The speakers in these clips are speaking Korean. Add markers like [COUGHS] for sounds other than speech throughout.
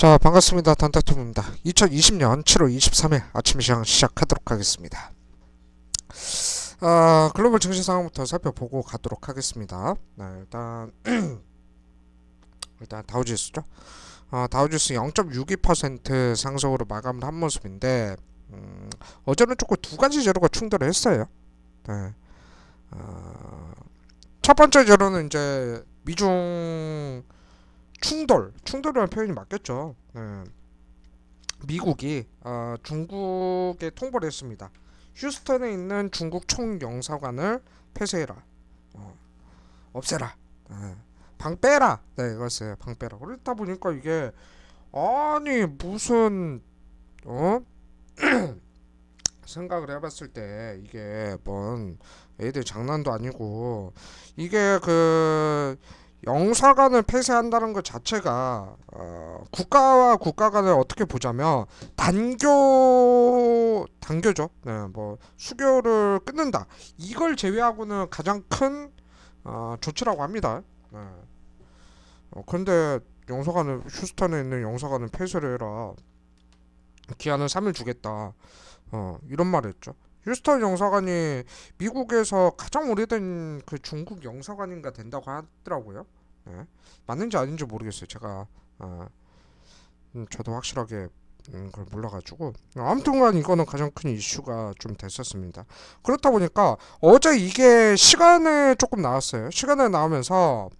자 반갑습니다. 단타투브입니다. 2020년 7월 23일 아침 시장 시작하도록 하겠습니다. 아 글로벌 증시 상황부터 살펴보고 가도록 하겠습니다. 네, 일단 [CLEARS THROAT] 일단 다우지수죠. 아, 다우지수 0.62% 상승으로 마감을 한 모습인데 음, 어제는 조금 두 가지 재료가 충돌을 했어요. 네. 아, 첫 번째 재료는 이제 미중 충돌, 충돌이라는 표현이 맞겠죠. 네. 미국이 어, 중국에 통보를 했습니다. 휴스턴에 있는 중국 총영사관을 폐쇄해라, 어, 없애라, 네. 방 빼라. 네, 이거였어요. 방 빼라. 그렇다 보니까 이게 아니 무슨 어 [CLEARS THROAT] 생각을 해봤을 때 이게 뭔 애들 장난도 아니고 이게 그 영사관을 폐쇄한다는 것 자체가 어, 국가와 국가 간을 어떻게 보자면 단교 단교죠. 네, 뭐 수교를 끊는다. 이걸 제외하고는 가장 큰 어, 조치라고 합니다. 네. 어, 근데 영사관을 휴스턴에 있는 영사관을 폐쇄를 해라. 기한을 3일 주겠다. 어, 이런 말을 했죠. 휴스턴 영사관이 미국에서 가장 오래된 그 중국 영사관인가 된다고 하더라고요. 네. 맞는지 아닌지 모르겠어요. 제가 어, 음, 저도 확실하게 음, 그걸 몰라가지고 아무튼간 이거는 가장 큰 이슈가 좀 됐었습니다. 그렇다 보니까 어제 이게 시간에 조금 나왔어요. 시간에 나오면서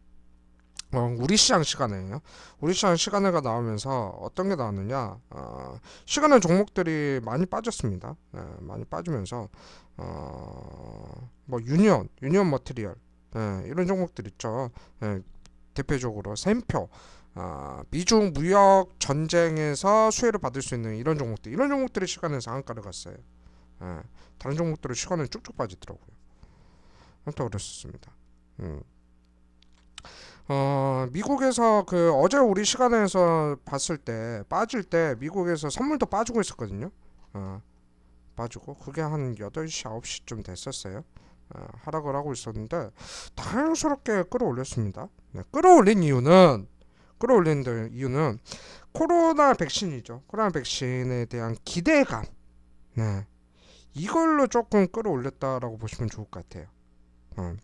어, 우리 시장 시간에요. 우리 시장 시간에가 나오면서 어떤 게 나왔느냐? 어, 시간의 종목들이 많이 빠졌습니다. 네, 많이 빠지면서 어, 뭐 유니온, 유니온 머티리얼 네, 이런 종목들 있죠. 네, 대표적으로 샘표, 아, 미중 무역 전쟁에서 수혜를 받을 수 있는 이런 종목들, 이런 종목들이 시간에 상한가를 갔어요. 예, 다른 종목들은 시간에 쭉쭉 빠지더라고요. 아무튼 그랬었습니다. 음. 어, 미국에서 그 어제 우리 시간에서 봤을 때 빠질 때 미국에서 선물도 빠지고 있었거든요. 어, 빠지고 그게 한 8시, 9시쯤 됐었어요. 어, 하락을 하고 있었는데 다행스럽게 끌어올렸습니다. 네, 끌어올린 이유는 끌어올린 데- 이유는 코로나 백신이죠. 코로나 백신에 대한 기대감. 네. 이걸로 조금 끌어올렸다라고 보시면 좋을 것 같아요. 어.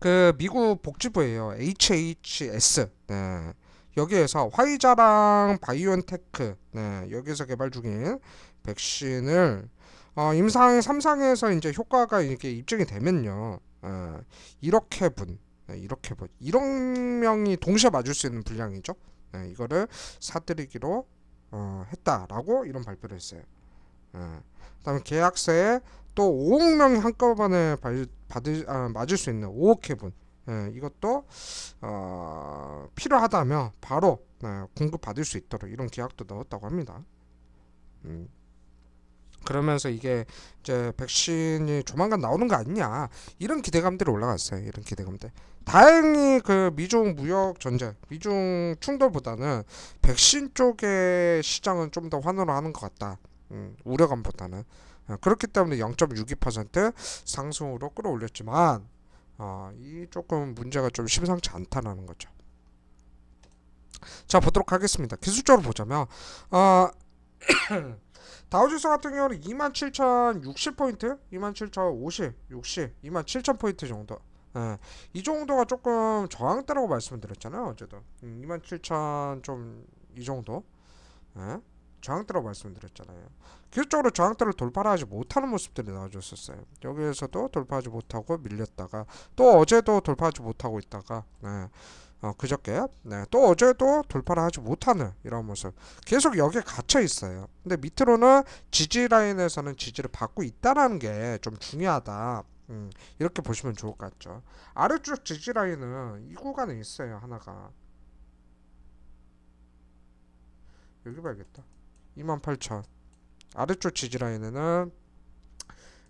그 미국 복지부예요. HHS. 네. 여기에서 화이자랑 바이오엔테크 네, 여기서 개발 중인 백신을 어, 임상 3상에서 이제 효과가 이렇게 입증이 되면요. 어, 이렇게 분, 네, 이렇게 분, 1억 명이 동시에 맞을 수 있는 분량이죠. 네, 이거를 사드리기로 어, 했다라고 이런 발표를 했어요. 어, 그다음에 계약서에 또 5억 명이 한꺼번에 받을, 아, 맞을 수 있는 5억 회분. 예, 이것도 어, 필요하다면 바로 네, 공급 받을 수 있도록 이런 계약도 넣었다고 합니다. 음. 그러면서 이게 이제 백신이 조만간 나오는 거 아니냐 이런 기대감들이 올라갔어요. 이런 기대감들. 다행히 그 미중 무역 전쟁, 미중 충돌보다는 백신 쪽의 시장은 좀 더 환호를 하는 것 같다. 음, 우려감보다는 어, 그렇기 때문에 0.62% 상승으로 끌어올렸지만 어, 이 조금 문제가 좀 심상치 않다라는 거죠. 자 보도록 하겠습니다. 기술적으로 보자면 어, [COUGHS] 다우지수 같은 경우는 27,060포인트, 27,050, 60, 27,000포인트 정도. 예, 이 정도가 조금 저항대라고 말씀을 드렸잖아요. 어제도 음, 27,000 좀 이 정도. 예? 저항대라고 말씀드렸잖아요. 기술적으로 저항대를 돌파를 하지 못하는 모습들이 나와줬었어요. 여기에서도 돌파하지 못하고 밀렸다가 또 어제도 돌파하지 못하고 있다가 네. 어, 그저께 네. 또 어제도 돌파를 하지 못하는 이런 모습 계속 여기에 갇혀 있어요. 근데 밑으로는 지지 라인에서는 지지를 받고 있다라는 게 좀 중요하다. 음, 이렇게 보시면 좋을 것 같죠. 아래쪽 지지 라인은 이 구간에 있어요. 하나가 여기 봐야겠다. 28,000 아래쪽 지지 라인에는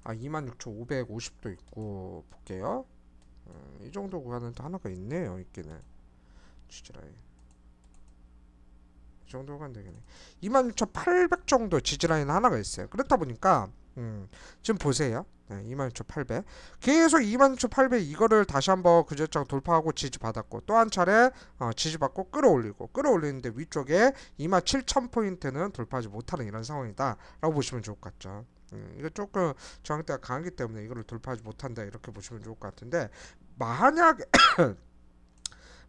아 26,550도 있고 볼게요. 음, 이 정도 구간은 또 하나가 있네요. 있기는 지지 라인. 이 정도 구간 되겠네. 26,800 정도 지지 라인 하나가 있어요. 그렇다 보니까 음, 지금 보세요. 네, 26,800. 계속 26,800 이거를 다시 한번 그 저점 돌파하고 지지받았고 또 한 차례 어, 지지받고 끌어올리고 끌어올리는데 위쪽에 27,000포인트는 돌파하지 못하는 이런 상황이다라고 보시면 좋을 것 같죠. 음, 이거 조금 저항대가 강하기 때문에 이거를 돌파하지 못한다 이렇게 보시면 좋을 것 같은데 만약에 [COUGHS]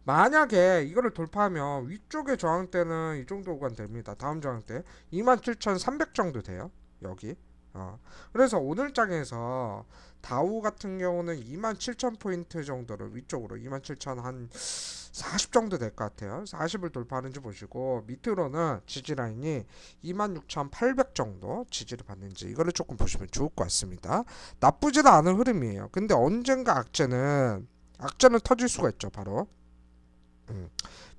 만약에 이거를 돌파하면 위쪽의 저항대는 이 정도 구간 됩니다. 다음 저항대 27,300 정도 돼요. 여기. 어. 그래서 오늘 장에서 다우 같은 경우는 27,000포인트 정도를 위쪽으로 27,000한 40 정도 될 것 같아요. 40을 돌파하는지 보시고 밑으로는 지지 라인이 26,800 정도 지지를 받는지 이거를 조금 보시면 좋을 것 같습니다. 나쁘지도 않은 흐름이에요. 근데 언젠가 악재는 악재는 터질 수가 있죠. 바로 음,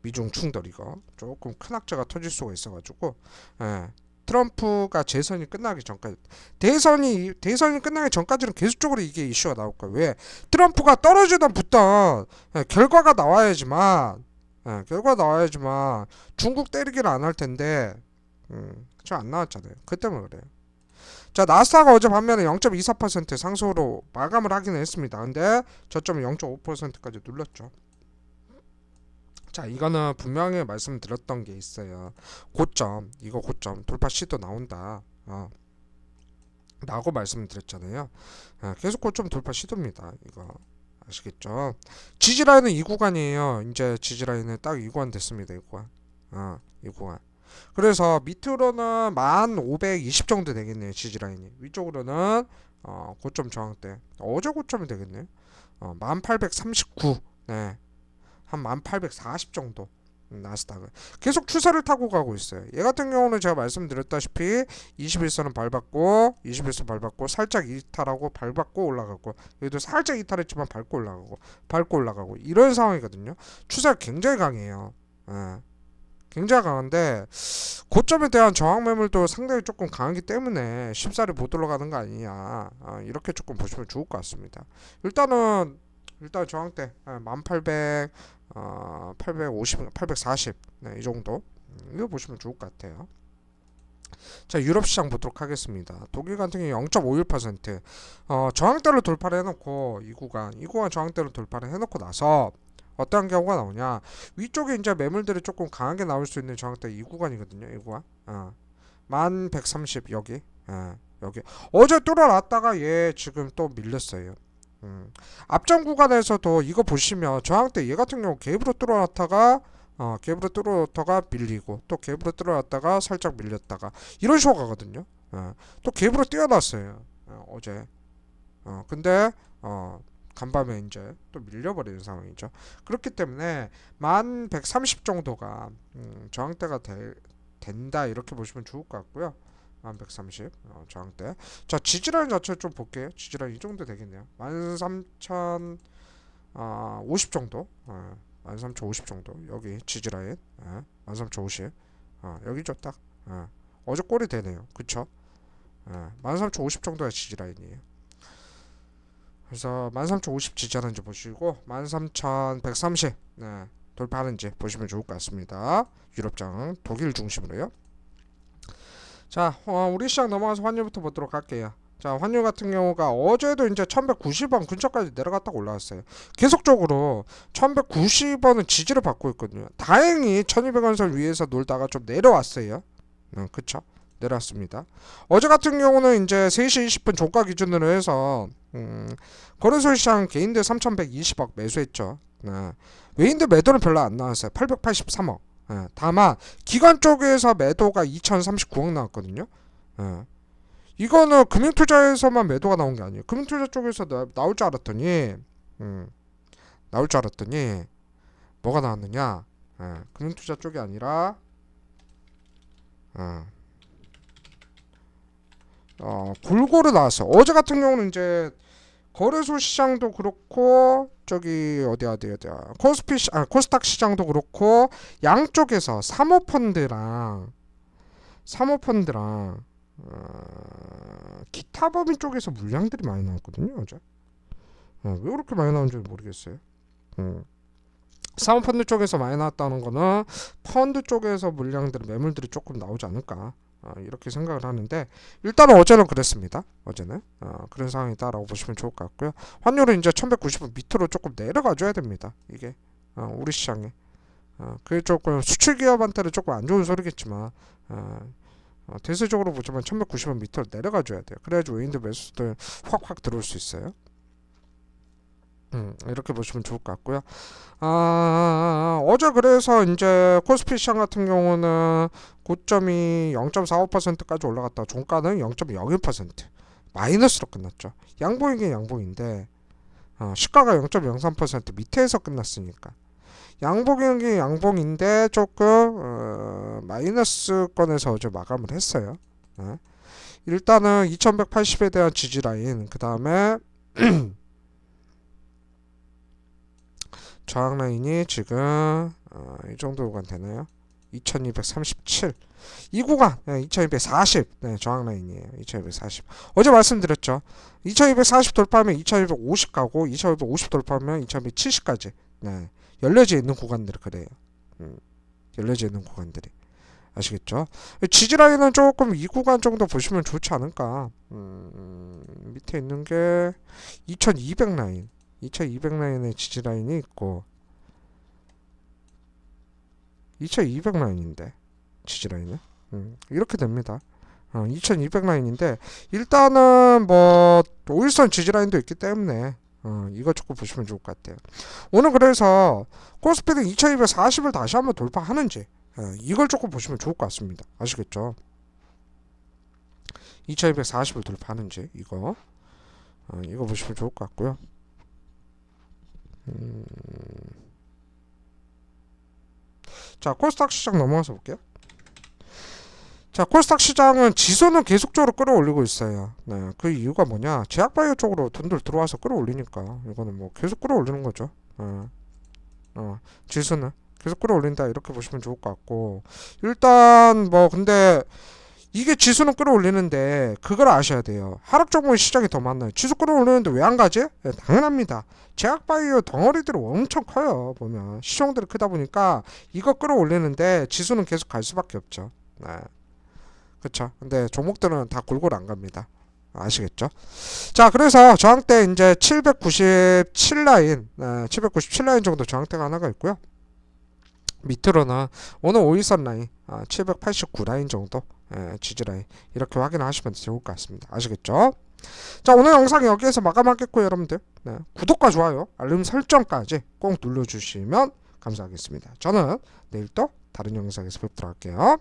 미중 충돌 이거 조금 큰 악재가 터질 수가 있어가지고 예, 트럼프가 재선이 끝나기 전까지 대선이 대선이 끝나기 전까지는 계속적으로 이게 이슈가 나올 거예요. 왜 트럼프가 떨어지던 붙던 예, 결과가 나와야지만 예, 결과 나와야지만 중국 때리기를 안 할 텐데 음, 저안 나왔잖아요. 그 때문에 그래요. 자 나스닥 어제 반면에 0.24% 상승으로 마감을 하기는 했습니다. 근데 저점이 0.5%까지 눌렀죠. 자 이거는 분명히 말씀드렸던 게 있어요. 고점 이거 고점 돌파 시도 나온다. 어. 라고 말씀드렸잖아요. 어, 계속 고점 돌파 시도입니다 이거. 아시겠죠? 지지라인은 이 구간이에요. 이제 지지라인은 딱 이 구간 됐습니다 이 구간. 어, 이 구간. 그래서 밑으로는 1520 정도 되겠네요 지지라인이. 위쪽으로는 어, 고점 저항대. 어제 고점이 되겠네요 어, 1839 네. 한 1840 정도 음, 나스닥은 계속 추세를 타고 가고 있어요. 얘 같은 경우는 제가 말씀드렸다시피 21선은 밟았고 21선 밟았고 살짝 이탈하고 밟았고 올라가고 여기도 살짝 이탈했지만 밟고 올라가고 밟고 올라가고 이런 상황이거든요. 추세가 굉장히 강해요. 예. 굉장히 강한데 고점에 대한 저항 매물도 상당히 조금 강하기 때문에 쉽사리 못 올라가는 거 아니냐 아, 이렇게 조금 보시면 좋을 것 같습니다. 일단은 일단 저항대 1800, 어, 850, 840, 네, 이 정도. 음, 이거 보시면 좋을 것 같아요. 자, 유럽 시장 보도록 하겠습니다. 독일 같은 경우 0.51%, 어, 저항대를 돌파를 해놓고 이 구간, 이 구간 저항대를 돌파를 해놓고 나서 어떤 경우가 나오냐? 위쪽에 이제 매물들이 조금 강하게 나올 수 있는 저항대 이 구간이거든요. 이 구간. 어. 1130 여기. 어, 여기. 어제 뚫어놨다가 얘 지금 또 밀렸어요. 음. 앞전 구간에서도 이거 보시면 저항대 얘 같은 경우 갭으로 뚫어놨다가 어, 갭으로 뚫어놨다가 밀리고 또 갭으로 뚫어놨다가 살짝 밀렸다가 이런 식으로 가거든요. 어, 또 갭으로 뛰어났어요. 어, 어제. 어, 근데 어, 간밤에 이제 또 밀려버리는 상황이죠. 그렇기 때문에 만 130 정도가 음, 저항대가 되, 된다 이렇게 보시면 좋을 것 같고요. 1130 어, 저항대. 자 지지라인 자체 좀 볼게요. 지지라인 이 정도 되겠네요. 13,050 어, 정도? 어, 13,050 정도. 여기 지지라인 어, 13,050 어, 여기죠 딱 어, 어제 꼴이 되네요. 그쵸? 어, 13,050 정도가 지지라인이에요. 그래서 13,050 지지하는지 보시고 13,130 네, 돌파하는지 보시면 좋을 것 같습니다. 유럽장 독일 중심으로요 자, 어, 우리 시장 넘어가서 환율부터 보도록 할게요. 자, 환율 같은 경우가 어제도 이제 1190원 근처까지 내려갔다가 올라왔어요. 계속적으로 1190원은 지지를 받고 있거든요. 다행히 1200원 선 위에서 놀다가 좀 내려왔어요. 음, 그쵸? 내려왔습니다. 어제 같은 경우는 이제 3시 20분 종가 기준으로 해서 음, 거래소 시장 개인들 3120억 매수했죠. 네. 외인들 매도는 별로 안 나왔어요. 883억. 예, 다만 기관 쪽에서 매도가 2039억 나왔거든요. 예. 이거는 금융투자에서만 매도가 나온 게 아니에요. 금융투자 쪽에서 나, 나올 줄 알았더니 음, 나올 줄 알았더니 뭐가 나왔느냐? 예, 금융투자 쪽이 아니라 어, 어, 골고루 나왔어. 어제 같은 경우는 이제 거래소 시장도 그렇고 저기 어디 어디 어디야 코스피 시, 아, 코스닥 시장도 그렇고 양쪽에서 사모펀드랑 사모펀드랑 어, 기타 법인 쪽에서 물량들이 많이 나왔거든요 어제. 어, 왜 그렇게 많이 나온지 모르겠어요. 음. 사모펀드 쪽에서 많이 나왔다는 거는 펀드 쪽에서 물량들 매물들이 조금 나오지 않을까 어, 이렇게 생각을 하는데 일단은 어제는 그랬습니다. 어제는 어, 그런 상황이다라고 보시면 좋을 것 같고요. 환율은 이제 1190원 밑으로 조금 내려가 줘야 됩니다. 이게 어, 우리 시장에 어, 그게 조금 수출 기업한테는 조금 안 좋은 소리겠지만 어, 어, 대세적으로 보자면 1190원 밑으로 내려가 줘야 돼요. 그래야지 외인들 매수들 확확 들어올 수 있어요. 음, 이렇게 보시면 좋을 것 같고요. 아, 어제 그래서 이제 코스피 시장 같은 경우는 고점이 0.45%까지 올라갔다. 종가는 0.01% 마이너스로 끝났죠. 양봉이긴 양봉인데 어, 시가가 0.03% 밑에서 끝났으니까 양봉이긴 양봉인데 조금 어, 마이너스권에서 어제 마감을 했어요. 네. 일단은 2180에 대한 지지 라인 그 다음에 [CLEARS THROAT] 저항 라인이 지금 어, 이 정도 구간 되나요? 2237. 이 구간 네, 2240 네, 저항 라인이에요. 2240. 어제 말씀드렸죠. 2240 돌파하면 2250 가고 2250 돌파하면 2270까지. 네. 열려져 있는 구간들이 그래요. 음, 열려져 있는 구간들이. 아시겠죠? 지지 라인은 조금 이 구간 정도 보시면 좋지 않을까. 음, 밑에 있는 게 2200 라인. 2200 라인의 지지 라인이 있고 2200 라인인데 지지 라인은 음, 이렇게 됩니다. 어, 2200 라인인데 일단은 뭐 5일선 지지 라인도 있기 때문에 어, 이거 조금 보시면 좋을 것 같아요. 오늘 그래서 코스피는 2240을 다시 한번 돌파하는지 어, 이걸 조금 보시면 좋을 것 같습니다. 아시겠죠? 2240을 돌파하는지 이거 어, 이거 보시면 좋을 것 같고요. 음. 자, 코스닥 시장 넘어가서 볼게요. 자, 코스닥 시장은 지수는 계속적으로 끌어올리고 있어요. 네, 그 이유가 뭐냐? 제약바이오 쪽으로 돈들 들어와서 끌어올리니까 이거는 뭐 계속 끌어올리는 거죠. 어, 어, 지수는 계속 끌어올린다 이렇게 보시면 좋을 것 같고 일단 뭐 근데 이게 지수는 끌어올리는데 그걸 아셔야 돼요. 하락 종목의 시장이 더 많나요? 지수 끌어올리는데 왜 안 가지? 네, 당연합니다. 제약바이오 덩어리들이 엄청 커요. 보면 시총들이 크다 보니까 이거 끌어올리는데 지수는 계속 갈 수밖에 없죠. 네. 그렇죠. 근데 종목들은 다 골고루 안 갑니다. 아시겠죠? 자, 그래서 저항대 이제 797 라인, 네, 797 라인 정도 저항대가 하나가 있고요. 밑으로는 오늘 5일선 라인, 아, 789 라인 정도 예, 지지 라인 이렇게 확인하시면 좋을 것 같습니다. 아시겠죠? 자, 오늘 영상 여기에서 마감하겠고요, 여러분들. 네, 구독과 좋아요, 알림 설정까지 꼭 눌러주시면 감사하겠습니다. 저는 내일 또 다른 영상에서 뵙도록 할게요.